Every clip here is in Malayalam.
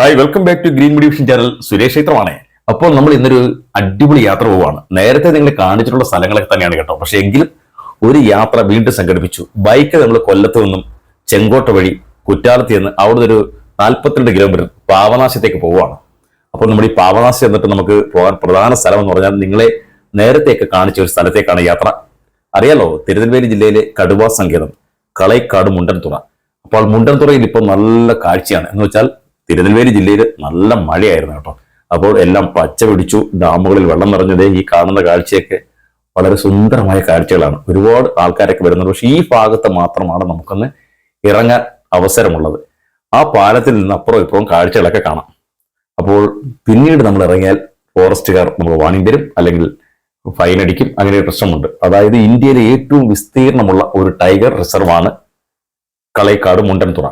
Hi welcome back to Green Medivision channel Suresh ക്ഷേത്രമാണ്. അപ്പോൾ നമ്മൾ ഇന്നൊരു അടിപൊളി യാത്ര പോവാണ്. നേരത്തെ നിങ്ങൾ കാണിച്ചിട്ടുള്ള സ്ഥലങ്ങളൊക്കെ തന്നെയാണ് കേട്ടോ. പക്ഷെ എങ്കിലും ഒരു യാത്ര വീണ്ടും സംഘടിപ്പിച്ചു. ബൈക്ക് നമ്മൾ കൊല്ലത്ത് നിന്നും ചെങ്കോട്ട വഴി കുറ്റാലത്ത് നിന്ന് അവിടുന്ന് ഒരു നാൽപ്പത്തിരണ്ട് കിലോമീറ്റർ പാവനാശത്തേക്ക് പോവുകയാണ്. അപ്പോൾ നമ്മൾ ഈ പാവനാശം എന്നിട്ട് നമുക്ക് പോകാൻ പ്രധാന സ്ഥലം എന്ന് പറഞ്ഞാൽ നിങ്ങളെ നേരത്തെയൊക്കെ കാണിച്ച ഒരു സ്ഥലത്തേക്കാണ് യാത്ര. അറിയാലോ തിരുനെൽവേലി ജില്ലയിലെ കടുവാ സങ്കേതം. കളൈക്കാട് മുണ്ടൻതുറ. അപ്പോൾ മുണ്ടൻതുറയിൽ ഇപ്പോൾ നല്ല കാഴ്ചയാണ്. എന്ന് വെച്ചാൽ തിരുനെൽവേലി ജില്ലയിൽ നല്ല മഴയായിരുന്നു കേട്ടോ. അപ്പോൾ എല്ലാം പച്ച പിടിച്ചു ഡാമുകളിൽ വെള്ളം നിറഞ്ഞത് ഈ കാണുന്ന കാഴ്ചയൊക്കെ വളരെ സുന്ദരമായ കാഴ്ചകളാണ്. ഒരുപാട് ആൾക്കാരൊക്കെ വരുന്നുണ്ട്. പക്ഷെ ഈ ഭാഗത്ത് മാത്രമാണ് നമുക്കൊന്ന് ഇറങ്ങാൻ അവസരമുള്ളത്. ആ പാലത്തിൽ നിന്ന് അപ്പുറം ഇപ്പുറം കാഴ്ചകളൊക്കെ കാണാം. അപ്പോൾ പിന്നീട് നമ്മൾ ഇറങ്ങിയാൽ ഫോറസ്റ്റുകാർ നമ്മൾ വാണിംഗ് തരും അല്ലെങ്കിൽ ഫൈൻ അടിക്കും അങ്ങനെ ഒരു പ്രശ്നമുണ്ട്. അതായത് ഇന്ത്യയിലെ ഏറ്റവും വിസ്തീർണമുള്ള ഒരു ടൈഗർ റിസർവാണ് കളേക്കാട് മുണ്ടൻതുറ.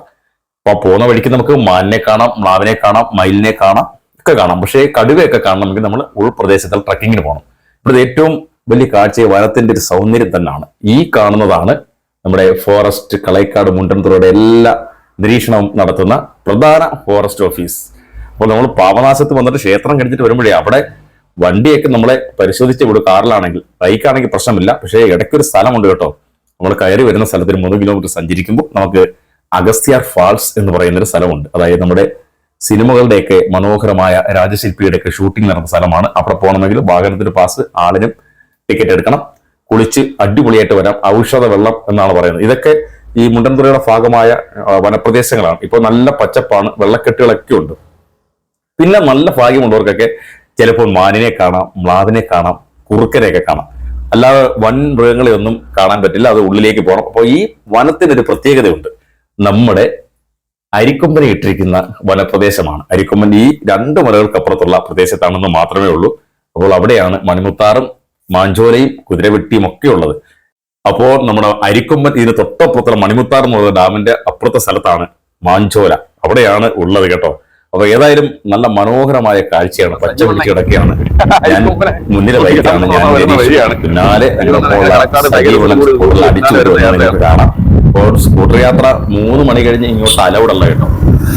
അപ്പൊ പോകുന്ന വഴിക്ക് നമുക്ക് മാനിനെ കാണാം മ്ലാവിനെ കാണാം മയിലിനെ കാണാം ഒക്കെ കാണാം. പക്ഷേ കടുവയൊക്കെ കാണണമെങ്കിൽ നമ്മൾ ഉൾപ്രദേശത്തിൽ ട്രക്കിങ്ങിന് പോകണം ഇവിടെ ഏറ്റവും വലിയ കാഴ്ച വനത്തിന്റെ ഒരു സൗന്ദര്യം തന്നെയാണ്. ഈ കാണുന്നതാണ് നമ്മുടെ ഫോറസ്റ്റ് കളൈക്കാട് മുണ്ടൻതുറയുടെ എല്ലാ നിരീക്ഷണവും നടത്തുന്ന പ്രധാന ഫോറസ്റ്റ് ഓഫീസ്. അപ്പോൾ നമ്മൾ പാപനാശത്ത് വന്നിട്ട് ക്ഷേത്രം കഴിഞ്ഞിട്ട് വരുമ്പോഴേ അവിടെ വണ്ടിയൊക്കെ നമ്മളെ പരിശോധിച്ച് വിടും കാറിലാണെങ്കിൽ ബൈക്കാണെങ്കിൽ പ്രശ്നമില്ല. പക്ഷേ ഇടയ്ക്കൊരു സ്ഥലമുണ്ട് കേട്ടോ. നമ്മൾ കയറി വരുന്ന സ്ഥലത്തിന് മൂന്ന് കിലോമീറ്റർ സഞ്ചരിക്കുമ്പോൾ നമുക്ക് അഗസ്ത്യാർ ഫാൾസ് എന്ന് പറയുന്ന ഒരു സ്ഥലമുണ്ട്. അതായത് നമ്മുടെ സിനിമകളുടെയൊക്കെ മനോഹരമായ രാജശില്പിയുടെയൊക്കെ ഷൂട്ടിംഗ് നടന്ന സ്ഥലമാണ്. അവിടെ പോകണമെങ്കിൽ വാഹനത്തിന് പാസ് ആളിനും ടിക്കറ്റ് എടുക്കണം. കുളിച്ച് അടിപൊളിയായിട്ട് വരാം. ഔഷധ വെള്ളം എന്നാണ് പറയുന്നത്. ഇതൊക്കെ ഈ മുണ്ടൻതുറയുടെ ഭാഗമായ വനപ്രദേശങ്ങളാണ്. ഇപ്പോൾ നല്ല പച്ചപ്പാണ് വെള്ളക്കെട്ടുകളൊക്കെ ഉണ്ട്. പിന്നെ നല്ല ഭാഗ്യമുള്ളവർക്കൊക്കെ ചിലപ്പോൾ മാനിനെ കാണാം മ്ലാവിനെ കാണാം കുറുക്കനെയൊക്കെ കാണാം. അല്ലാതെ വൻ മൃഗങ്ങളെ ഒന്നും കാണാൻ പറ്റില്ല. അത് ഉള്ളിലേക്ക് പോകണം. അപ്പോൾ ഈ വനത്തിനൊരു പ്രത്യേകതയുണ്ട്. നമ്മുടെ അരിക്കൊമ്പനെ ഇട്ടിരിക്കുന്ന വനപ്രദേശമാണ്. അരിക്കൊമ്പൻ ഈ രണ്ട് മലകൾക്കപ്പുറത്തുള്ള പ്രദേശത്താണെന്ന് മാത്രമേ ഉള്ളൂ. അപ്പോൾ അവിടെയാണ് മണിമുത്താറും മാഞ്ചോലയും കുതിരവെട്ടിയും ഒക്കെ ഉള്ളത്. അപ്പോൾ നമ്മുടെ അരിക്കൊമ്പൻ ഇതിന് തൊട്ടപ്പുറത്തുള്ള മണിമുത്താർ എന്നുള്ള ഡാമിന്റെ അപ്പുറത്തെ സ്ഥലത്താണ് മാഞ്ചോല. അവിടെയാണ് ഉള്ളത് കേട്ടോ. അപ്പൊ ഏതായാലും നല്ല മനോഹരമായ കാഴ്ചയാണ്. പച്ച പിടിച്ച് കിടക്കുകയാണ്. ഞാൻ മുന്നിലെ വൈകിട്ടാണ് ഞാൻ. പിന്നാലെ ഞങ്ങളൊപ്പമുള്ള അടിച്ചു കാണാം അപ്പോൾ സ്കൂട്ടർ യാത്ര മൂന്ന് മണി കഴിഞ്ഞ് ഇങ്ങോട്ട് അലൗഡ് അല്ല കേട്ടോ.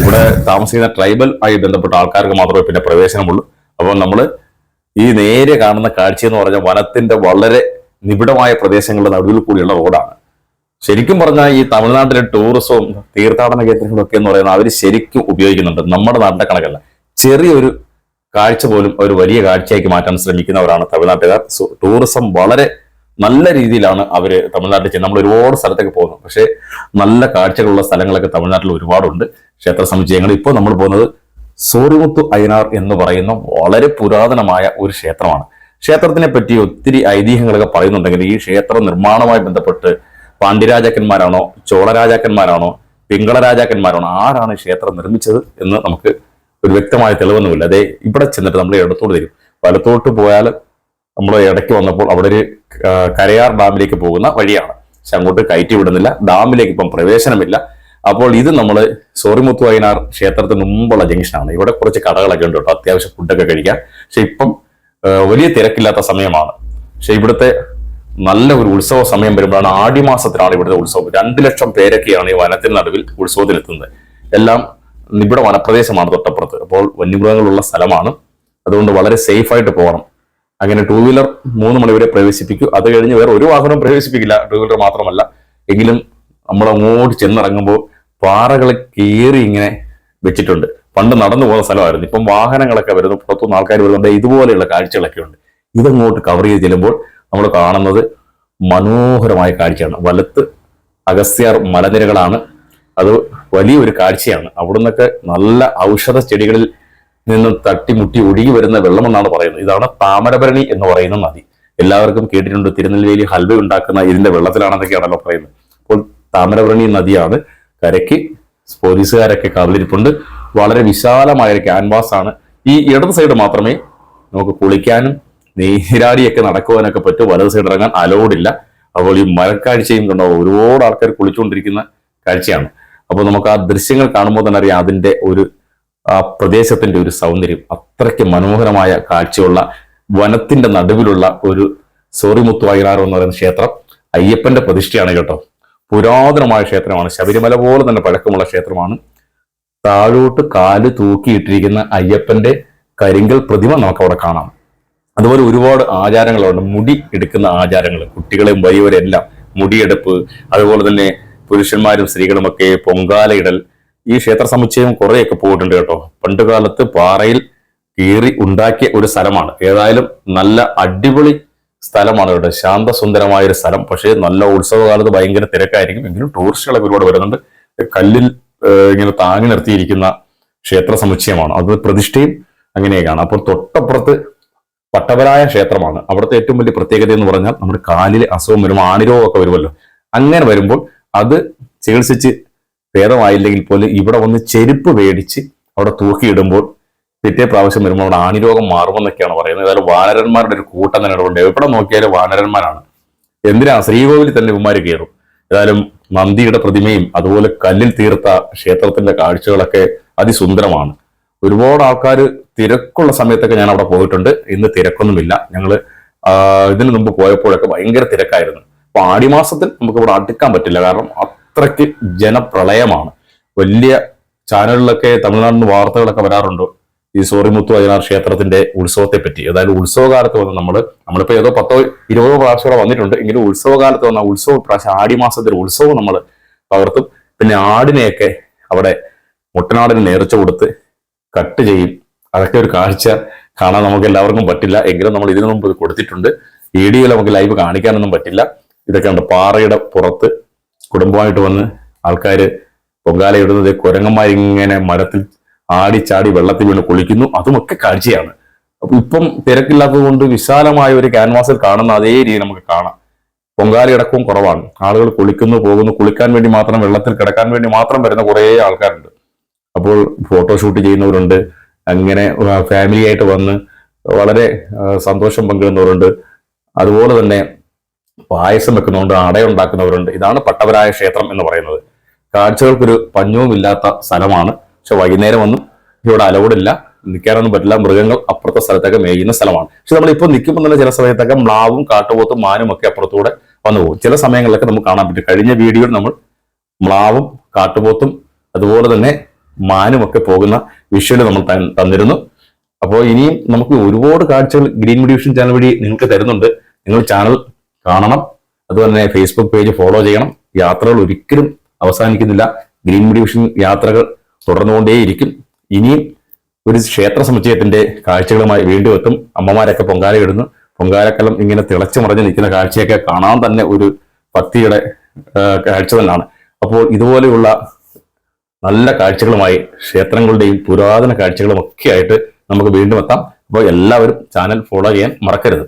ഇവിടെ താമസിക്കുന്ന ട്രൈബൽ ആയി ബന്ധപ്പെട്ട ആൾക്കാർക്ക് മാത്രമേ പിന്നെ പ്രവേശനമുള്ളൂ. അപ്പോൾ നമ്മൾ ഈ നേരെ കാണുന്ന കാഴ്ച എന്ന് പറഞ്ഞാൽ വനത്തിന്റെ വളരെ നിബിഡമായ പ്രദേശങ്ങളുടെ നടുവിൽ കൂടിയുള്ള റോഡാണ്. ശരിക്കും പറഞ്ഞാൽ ഈ തമിഴ്നാട്ടിലെ ടൂറിസവും തീർത്ഥാടന കേന്ദ്രങ്ങളൊക്കെ എന്ന് പറയുന്നത് അവർ ശരിക്കും ഉപയോഗിക്കുന്നുണ്ട്. നമ്മുടെ നാട്ടിലെ കണക്കല്ല. ചെറിയൊരു കാഴ്ച പോലും ഒരു വലിയ കാഴ്ചയാക്കി മാറ്റാൻ ശ്രമിക്കുന്നവരാണ് തമിഴ്നാട്ടുകാർ. ടൂറിസം വളരെ നല്ല രീതിയിലാണ് അവർ തമിഴ്നാട്ടിൽ ചെയ്യുന്നത്. നമ്മൾ ഒരുപാട് സ്ഥലത്തൊക്കെ പോകുന്നു. പക്ഷേ നല്ല കാഴ്ചകളുള്ള സ്ഥലങ്ങളൊക്കെ തമിഴ്നാട്ടിൽ ഒരുപാടുണ്ട്. ക്ഷേത്ര സമുച്ചയങ്ങൾ ഇപ്പോൾ നമ്മൾ പോകുന്നത് സോറിമുത്തു അയനാർ എന്ന് പറയുന്ന വളരെ പുരാതനമായ ഒരു ക്ഷേത്രമാണ്. ക്ഷേത്രത്തിനെ പറ്റി ഒത്തിരി ഐതിഹ്യങ്ങളൊക്കെ പറയുന്നുണ്ടെങ്കിൽ ഈ ക്ഷേത്ര നിർമ്മാണവുമായി ബന്ധപ്പെട്ട് പാണ്ഡ്യരാജാക്കന്മാരാണോ ചോളരാജാക്കന്മാരാണോ പിങ്കള രാജാക്കന്മാരാണോ ആരാണ് ക്ഷേത്രം നിർമ്മിച്ചത് എന്ന് നമുക്ക് ഒരു വ്യക്തമായ തെളിവൊന്നുമില്ല. അതെ ഇവിടെ ചെന്നിട്ട് നമ്മൾ ഇടത്തോട്ട് തരും വലത്തോട്ട് പോയാൽ നമ്മൾ ഇടയ്ക്ക് വന്നപ്പോൾ അവിടെ ഒരു കരയാർ ഡാമിലേക്ക് പോകുന്ന വഴിയാണ്. പക്ഷെ അങ്ങോട്ട് കയറ്റി വിടുന്നില്ല. ഡാമിലേക്ക് ഇപ്പം പ്രവേശനമില്ല. അപ്പോൾ ഇത് നമ്മൾ സോറിമുത്തു വയനാർ ക്ഷേത്രത്തിന് മുമ്പുള്ള ജംഗ്ഷനാണ്. ഇവിടെ കുറച്ച് കടകളൊക്കെ ഉണ്ട് കേട്ടോ. അത്യാവശ്യം ഫുഡൊക്കെ കഴിക്കാം പക്ഷെ ഇപ്പം വലിയ തിരക്കില്ലാത്ത സമയമാണ്. പക്ഷെ ഇവിടുത്തെ നല്ല ഒരു ഉത്സവ സമയം വരുമ്പോഴാണ് ആടിമാസത്തിലാണ് ഇവിടുത്തെ ഉത്സവം. രണ്ട് ലക്ഷം പേരൊക്കെയാണ് ഈ വനത്തിന് നടുവിൽ ഉത്സവത്തിലെത്തുന്നത്. എല്ലാം നിബിഡ വനപ്രദേശമാണ് തൊട്ടപ്പുറത്ത്. അപ്പോൾ വന്യമൃഗങ്ങളുള്ള സ്ഥലമാണ്. അതുകൊണ്ട് വളരെ സേഫ് ആയിട്ട് പോകണം. അങ്ങനെ ടൂ വീലർ മൂന്ന് മണിവരെ പ്രവേശിപ്പിക്കും. അത് കഴിഞ്ഞ് വേറെ ഒരു വാഹനവും പ്രവേശിപ്പിക്കില്ല. ടൂ വീലർ മാത്രമല്ല. എങ്കിലും നമ്മൾ അങ്ങോട്ട് ചെന്നിറങ്ങുമ്പോൾ പാറകൾ കയറി ഇങ്ങനെ വെച്ചിട്ടുണ്ട്. പണ്ട് നടന്നു പോകുന്ന സ്ഥലമായിരുന്നു. ഇപ്പം വാഹനങ്ങളൊക്കെ വരുന്നു. പുറത്തുനിന്ന് ആൾക്കാർ വരുന്നുണ്ട്. ഇതുപോലെയുള്ള കാഴ്ചകളൊക്കെ ഉണ്ട്. ഇതങ്ങോട്ട് കവർ ചെയ്ത് ചെല്ലുമ്പോൾ നമ്മൾ കാണുന്നത് മനോഹരമായ കാഴ്ചയാണ്. വലത്ത് അഗസ്ത്യാർ മലനിരകളാണ്. അത് വലിയൊരു കാഴ്ചയാണ്. അവിടുന്നൊക്കെ നല്ല ഔഷധ ചെടികളിൽ നിന്ന് തട്ടിമുട്ടി ഒഴുകി വരുന്ന വെള്ളമെന്നാണ് പറയുന്നത്. ഇതാണ് താമരഭരണി എന്ന് പറയുന്ന നദി. എല്ലാവർക്കും കേട്ടിട്ടുണ്ട് തിരുനെൽവേലി ഹൽവ ഉണ്ടാക്കുന്ന ഇതിന്റെ വെള്ളത്തിലാണെന്നൊക്കെയാണല്ലോ പറയുന്നത്. അപ്പോൾ താമരഭരണി നദിയാണ്. കരയ്ക്ക് പോലീസുകാരൊക്കെ കവലിരിപ്പുണ്ട്. വളരെ വിശാലമായ ക്യാൻവാസ് ആണ്. ഈ ഇടത് സൈഡ് മാത്രമേ നമുക്ക് കുളിക്കാനും നീരാടിയൊക്കെ നടക്കുവാനൊക്കെ പറ്റും. വലത് സൈഡ് ഇറങ്ങാൻ ഇല്ല. അപ്പോൾ ഈ മരക്കാഴ്ചയും കണ്ടോ ഒരുപാട് ആൾക്കാർ കുളിച്ചുകൊണ്ടിരിക്കുന്ന കാഴ്ചയാണ്. അപ്പോൾ നമുക്ക് ആ ദൃശ്യങ്ങൾ കാണുമ്പോൾ തന്നെ അറിയാം അതിന്റെ ഒരു ആ പ്രദേശത്തിന്റെ ഒരു സൗന്ദര്യം അത്രയ്ക്ക് മനോഹരമായ കാഴ്ചയുള്ള വനത്തിന്റെ നടുവിലുള്ള ഒരു സോറിമുത്തു വയനാർ എന്ന് പറയുന്ന ക്ഷേത്രം അയ്യപ്പന്റെ പ്രതിഷ്ഠയാണ് കേട്ടോ. പുരാതനമായ ക്ഷേത്രമാണ്. ശബരിമല പോലെ തന്നെ പഴക്കമുള്ള ക്ഷേത്രമാണ്. താഴോട്ട് കാൽ തൂക്കിയിട്ടിരിക്കുന്ന അയ്യപ്പന്റെ കരിങ്കൽ പ്രതിമ നമുക്ക് അവിടെ കാണാം. അതുപോലെ ഒരുപാട് ആചാരങ്ങളുണ്ട്. മുടി എടുക്കുന്ന ആചാരങ്ങൾ കുട്ടികളെയും വലിയവരെല്ലാം മുടിയെടുപ്പ് അതുപോലെ തന്നെ പുരുഷന്മാരും സ്ത്രീകളുമൊക്കെ പൊങ്കാലയിടൽ ഈ ക്ഷേത്ര സമുച്ചയം കുറേയൊക്കെ പോയിട്ടുണ്ട് കേട്ടോ. പണ്ട് കാലത്ത് പാറയിൽ കീറി ഉണ്ടാക്കിയ ഒരു സ്ഥലമാണ്. ഏതായാലും നല്ല അടിപൊളി സ്ഥലമാണ് കേട്ടോ. ശാന്തസുന്ദരമായ ഒരു സ്ഥലം. പക്ഷേ നല്ല ഉത്സവകാലത്ത് ഭയങ്കര തിരക്കായിരിക്കും. എങ്കിലും ടൂറിസ്റ്റുകളൊക്കെ ഒരുപാട് വരുന്നുണ്ട്. കല്ലിൽ ഇങ്ങനെ താങ്ങി നിർത്തിയിരിക്കുന്ന ക്ഷേത്ര സമുച്ചയമാണ്. അത് പ്രതിഷ്ഠയും അങ്ങനെയൊക്കെയാണ് അപ്പോൾ തൊട്ടപ്പുറത്ത് പട്ടവരായ ക്ഷേത്രമാണ്. അവിടുത്തെ ഏറ്റവും വലിയ പ്രത്യേകത എന്ന് പറഞ്ഞാൽ നമ്മുടെ കാലിൽ അസുഖം വരുമ്പോൾ ആണിരോഗമൊക്കെ വരുമല്ലോ. അങ്ങനെ വരുമ്പോൾ അത് ചികിത്സിച്ച് ഭേദമായില്ലെങ്കിൽ പോലും ഇവിടെ വന്ന് ചെരുപ്പ് മേടിച്ച് അവിടെ തൂക്കിയിടുമ്പോൾ പിറ്റേ പ്രാവശ്യം വരുമ്പോൾ അവിടെ ആണിരോഗം മാറുമെന്നൊക്കെയാണ് പറയുന്നത്. ഏതായാലും വാനരന്മാരുടെ ഒരു കൂട്ടം തന്നെ ഉണ്ട് എവിടെ നോക്കിയാലും വാനരന്മാരാണ്. എന്തിനാണ്? ശ്രീകോവിലിൽ തന്നെ ഇവന്മാർ കയറും. ഏതായാലും നന്ദിയുടെ പ്രതിമയും അതുപോലെ കല്ലിൽ തീർത്ത ക്ഷേത്രത്തിന്റെ കാഴ്ചകളൊക്കെ അതിസുന്ദരമാണ്. ഒരുപാട് ആൾക്കാർ തിരക്കുള്ള സമയത്തൊക്കെ ഞാൻ അവിടെ പോയിട്ടുണ്ട്. ഇന്ന് തിരക്കൊന്നുമില്ല. ഞങ്ങൾ ഇതിനു മുമ്പ് പോയപ്പോഴൊക്കെ ഭയങ്കര തിരക്കായിരുന്നു. അപ്പൊ ആടിമാസത്തിൽ നമുക്ക് ഇവിടെ അടുക്കാൻ പറ്റില്ല. കാരണം അത്രയ്ക്ക് ജനപ്രളയമാണ്. വലിയ ചാനലിലൊക്കെ തമിഴ്നാട്ടിൽ നിന്ന് വാർത്തകളൊക്കെ വരാറുണ്ട്. ഈ സോറിമുത്തു അയ്യനാർ ക്ഷേത്രത്തിന്റെ ഉത്സവത്തെ പറ്റി അതായത് ഉത്സവകാലത്ത് വന്ന് നമ്മൾ നമ്മളിപ്പോ ഏതോ പത്തോ ഇരുപതോ പ്രാവശ്യം വന്നിട്ടുണ്ട്. എങ്കിലും ഉത്സവകാലത്ത് വന്ന ഉത്സവ പ്രാവശ്യം ആടി മാസത്തിൽ ഉത്സവം നമ്മൾ പകർത്തും. പിന്നെ ആടിനെയൊക്കെ അവിടെ മുട്ടനാടിന് നേർച്ച കൊടുത്ത് കട്ട് ചെയ്യും. അതൊക്കെ ഒരു കാഴ്ച കാണാൻ നമുക്ക് എല്ലാവർക്കും പറ്റില്ല. എങ്കിലും നമ്മൾ ഇതിനു മുമ്പ് കൊടുത്തിട്ടുണ്ട്. വീഡിയോയിൽ നമുക്ക് ലൈവ് കാണിക്കാനൊന്നും പറ്റില്ല. ഇതൊക്കെ ഉണ്ട് പാറയുടെ പുറത്ത് കുടുംബമായിട്ട് വന്ന് ആൾക്കാർ പൊങ്കാല ഇടുന്നത് കുരങ്ങന്മാരിങ്ങനെ മരത്തിൽ ആടി ചാടി വെള്ളത്തിൽ വീണ് കുളിക്കുന്നു. അതുമൊക്കെ കാഴ്ചയാണ്. അപ്പൊ ഇപ്പം തിരക്കില്ലാത്തത് കൊണ്ട് വിശാലമായ ഒരു ക്യാൻവാസിൽ കാണുന്ന അതേ രീതി നമുക്ക് കാണാം. പൊങ്കാല ഇടക്കവും കുറവാണ്. ആളുകൾ കുളിക്കുന്നു പോകുന്നു. കുളിക്കാൻ വേണ്ടി മാത്രം വെള്ളത്തിൽ കിടക്കാൻ വേണ്ടി മാത്രം വരുന്ന കുറേ ആൾക്കാരുണ്ട്. അപ്പോൾ ഫോട്ടോഷൂട്ട് ചെയ്യുന്നവരുണ്ട്. അങ്ങനെ ഫാമിലിയായിട്ട് വന്ന് വളരെ സന്തോഷം പങ്കിടുന്നവരുണ്ട്. അതുപോലെ തന്നെ പായസം വെക്കുന്നവരുണ്ട് അടയുണ്ടാക്കുന്നവരുണ്ട്. ഇതാണ് പട്ടവരായ ക്ഷേത്രം എന്ന് പറയുന്നത്. കാഴ്ചകൾക്കൊരു പഞ്ഞവും ഇല്ലാത്ത സ്ഥലമാണ്. പക്ഷെ വൈകുന്നേരം ഒന്നും ഇവിടെ അലൗഡില്ല നിൽക്കാനൊന്നും പറ്റില്ല. മൃഗങ്ങൾ അപ്പുറത്തെ സ്ഥലത്തൊക്കെ മേയുന്ന സ്ഥലമാണ്. പക്ഷെ നമ്മൾ ഇപ്പോൾ നിൽക്കുമ്പോൾ തന്നെ ചില സമയത്തൊക്കെ മ്ലാവും കാട്ടുപോത്തും മാനും ഒക്കെ അപ്പുറത്തൂടെ വന്നു പോകും. ചില സമയങ്ങളിലൊക്കെ നമുക്ക് കാണാൻ പറ്റും. കഴിഞ്ഞ വീഡിയോയിൽ നമ്മൾ മ്ലാവും കാട്ടുപോത്തും അതുപോലെ തന്നെ മാനും ഒക്കെ പോകുന്ന വിഷ്വൽ നമ്മൾ തന്നിരുന്നു. അപ്പോൾ ഇനിയും നമുക്ക് ഒരുപാട് കാഴ്ചകൾ ഗ്രീൻ ഡിവിഷൻ ചാനൽ വഴി നിങ്ങൾക്ക് തരുന്നുണ്ട്. നിങ്ങൾ ചാനൽ കാണണം. അതുപോലെ തന്നെ ഫേസ്ബുക്ക് പേജ് ഫോളോ ചെയ്യണം. യാത്രകൾ ഒരിക്കലും അവസാനിക്കുന്നില്ല. ഗ്രീൻ ഡിവിഷൻ യാത്രകൾ തുടർന്നുകൊണ്ടേയിരിക്കും. ഇനിയും ഒരു ക്ഷേത്ര സമുച്ചയത്തിന്റെ കാഴ്ചകളുമായി വീണ്ടും എത്തും. അമ്മമാരൊക്കെ പൊങ്കാല ഇടുന്നു പൊങ്കാലക്കലം ഇങ്ങനെ തിളച്ചു മറിഞ്ഞ് നിൽക്കുന്ന കാഴ്ചയൊക്കെ കാണാൻ തന്നെ ഒരു ഭക്തിയുടെ കാഴ്ച തന്നെയാണ്. അപ്പോൾ ഇതുപോലെയുള്ള നല്ല കാഴ്ചകളുമായി ക്ഷേത്രങ്ങളുടെയും പുരാതന കാഴ്ചകളും ഒക്കെ ആയിട്ട് നമുക്ക് വീണ്ടും എത്താം. അപ്പോൾ എല്ലാവരും ചാനൽ ഫോളോ ചെയ്യാൻ മറക്കരുത്.